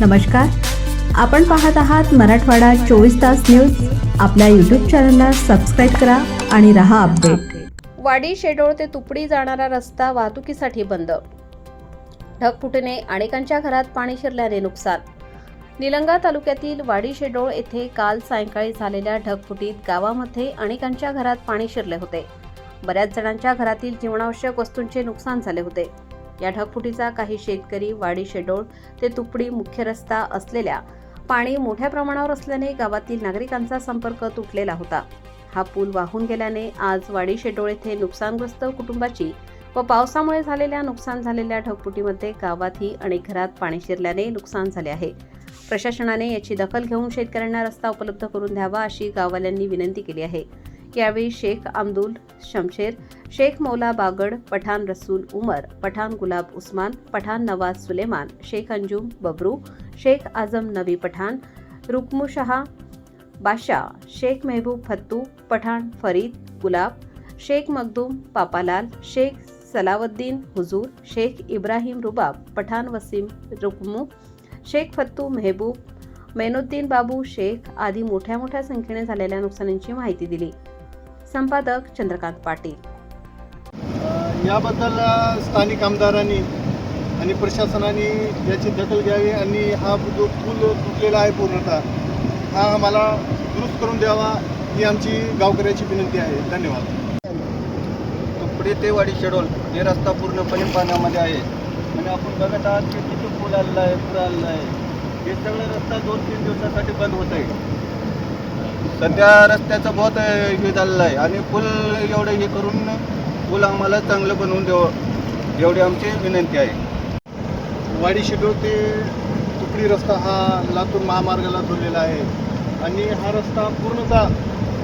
नमस्कार. आपण पाहत आहात मराठवाडा चोवीस तास न्यूज. आपल्या यूट्यूब चॅनलला सबस्क्राईब करा आणि रहा अपडेट वाडी शेडोळ ते तुपडी जाणारा रस्ता वाहतुकीसाठी बंद. ढगफुटीने अनेकांच्या घरात पाणी शिरल्याने नुकसान. निलंगा तालुक्यातील वाडी शेडोळ येथे काल सायंकाळी झालेल्या ढगफुटीत गावामध्ये अनेकांच्या घरात पाणी शिरले होते. बऱ्याच जणांच्या घरातील जीवनावश्यक वस्तूंचे नुकसान झाले होते. या ढगफुटीचा काही शेतकरी वाडी शेडोळ ते तुपडी मुख्य रस्ता असलेल्या पाणी मोठ्या प्रमाणावर असल्याने गावातील नागरिकांचा संपर्क तुटलेला होता. हा पूल वाहून गेल्याने आज वाडी शेडोळ येथे नुकसानग्रस्त कुटुंबाची व पावसामुळे झालेल्या नुकसान झालेल्या ढगफुटीमध्ये गावातही अनेक घरात पाणी शिरल्याने नुकसान झाले आहे. प्रशासनाने याची दखल घेऊन शेतकऱ्यांना रस्ता उपलब्ध करून द्यावा अशी गाववाल्यांनी विनंती केली आहे. यावेळी शेख अब्दुल शमशेर शेख मौला बागड पठाण रसूल उमर पठाण गुलाब उस्मान पठाण नवाज सुलेमान शेख अंजुम बबरू शेख आझम नबी पठाण रुक्मुशहा शहा बादशाह शेख मेहबूब फत्तू पठाण फरीद गुलाब शेख मखदूम पापालाल शेख सलावद्दीन हुजूर शेख इब्राहिम रुबाब पठाण वसीम रुकमू शेख फत्तू मेहबूब मेनुद्दीन बाबू शेख आदी मोठ्या मोठ्या संख्येने झालेल्या नुकसानीची माहिती दिली. संपादक चंद्रकांत पाटील. याबद्दल स्थानिक आमदारांनी आणि प्रशासनाने याची दखल घ्यावी आणि हा जो पूल तुटलेला आहे पूर्णतः हा आम्हाला दुरुस्त करून द्यावा ही आमची गावकऱ्याची विनंती आहे. धन्यवाद. तुपडी ते वाडी शेडोल हे रस्ता पूर्णपणे पाण्यामध्ये आहे. आणि आपण बघत आहात की किती पूल आलेला आहे पूर आलेला आहे. हे सगळं रस्ता दोन तीन दिवसासाठी बंद होत आहे सध्या रस्त्याचं बहुत हे झालेलं आहे. आणि पूल एवढं हे करून पूल आम्हाला चांगलं बनवून देव एवढी आमची विनंती आहे. वाडी शेडोळ ते तुकडी रस्ता हा लातूर महामार्गाला जोडलेला आहे. आणि हा रस्ता पूर्णतः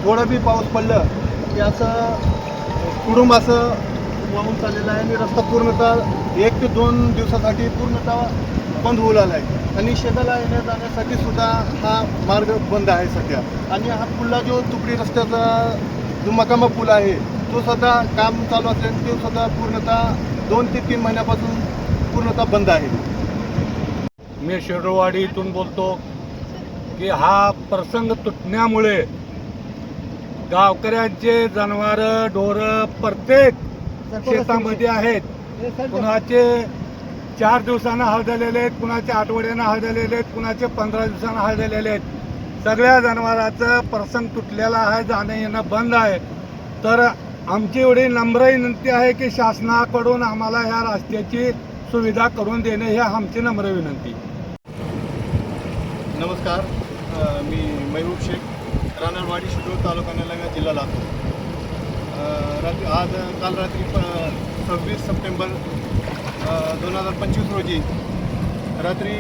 थोडं बी पाऊस पडलं की असं कुडूंब असं वाहून चाललेलं आहे. आणि रस्ता पूर्णतः एक ते दोन दिवसासाठी पूर्णतः बंद होऊ लागला आहे आणि शेताला येण्या जाण्यासाठी सुद्धा हा मार्ग बंद आहे सध्या. आणि हा पुला जो तुकडी रस्त्याचा जो मकामा पूल आहे तो सुद्धा काम चालू असल्याने तो सुद्धा पूर्णतः दोन ते तीन महिन्यापासून पूर्णतः बंद आहे. मी शिरोवाडी इथून बोलतो की हा प्रसंग तुटण्यामुळे गावकऱ्यांचे जनावर ढोरं प्रत्येक शेतामध्ये आहेत. कुणाचे चार दिवसानं हळ झालेले आहेत कुणाचे आठवड्यानं हळ झालेले आहेत कुणाचे पंधरा दिवसानं हळ झालेले आहेत. सगळ्या जनावरांचं प्रसंग तुटलेला आहे जाणं येणं बंद आहे. तर आमची एवढी नम्र विनंती आहे की शासनाकडून आम्हाला ह्या रस्त्याची सुविधा करून देणे ही आमची नम्र विनंती. नमस्कार. मी महबूब शेख रानरवाडी शिडोळ तालुका निलंगा जिल्हा लातूर. रात्री आज काल रात्री प सव्वीस सप्टेंबर दोन हजार पंचवीस रोजी रात्री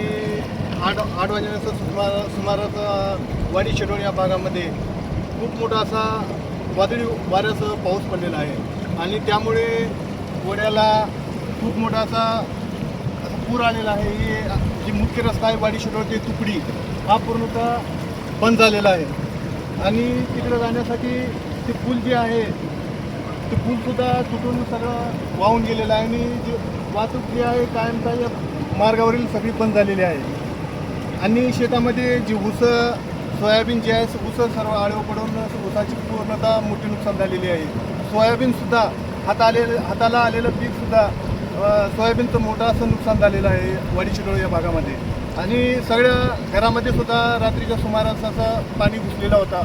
आठ आठ वाजण्याचं सुमार सुमारास वाडी शेडोळ या भागामध्ये खूप मोठा असा वादळी वाऱ्यासह पाऊस पडलेला आहे. आणि त्यामुळे वड्याला खूप मोठा असा पूर आलेला आहे. ही जी मुख्य रस्ता आहे वाडी शिरोळ ते तुकडी हा पूर्णतः बंद झालेला आहे. आणि तिकडे जाण्यासाठी ते पूल जे आहे ते पूलसुद्धा तुटून सगळं वाहून गेलेलं आहे. आणि जे वाहतूक जी आहे कायमचा या मार्गावरील सगळी बंद झालेली आहे. आणि शेतामध्ये जी उसं सोयाबीन जे आहे उसं सर्व आळव पडून ऊसाची पूर्णतः मोठी नुकसान झालेली आहे. सोयाबीनसुद्धा हाता आलेलं हाताला आलेलं पीकसुद्धा सोयाबीनचं मोठं असं नुकसान झालेलं आहे वाडीशिडोळ या भागामध्ये. आणि सगळ्या घरामध्ये सुद्धा रात्रीच्या सुमारास असं पाणी घुसलेला होता.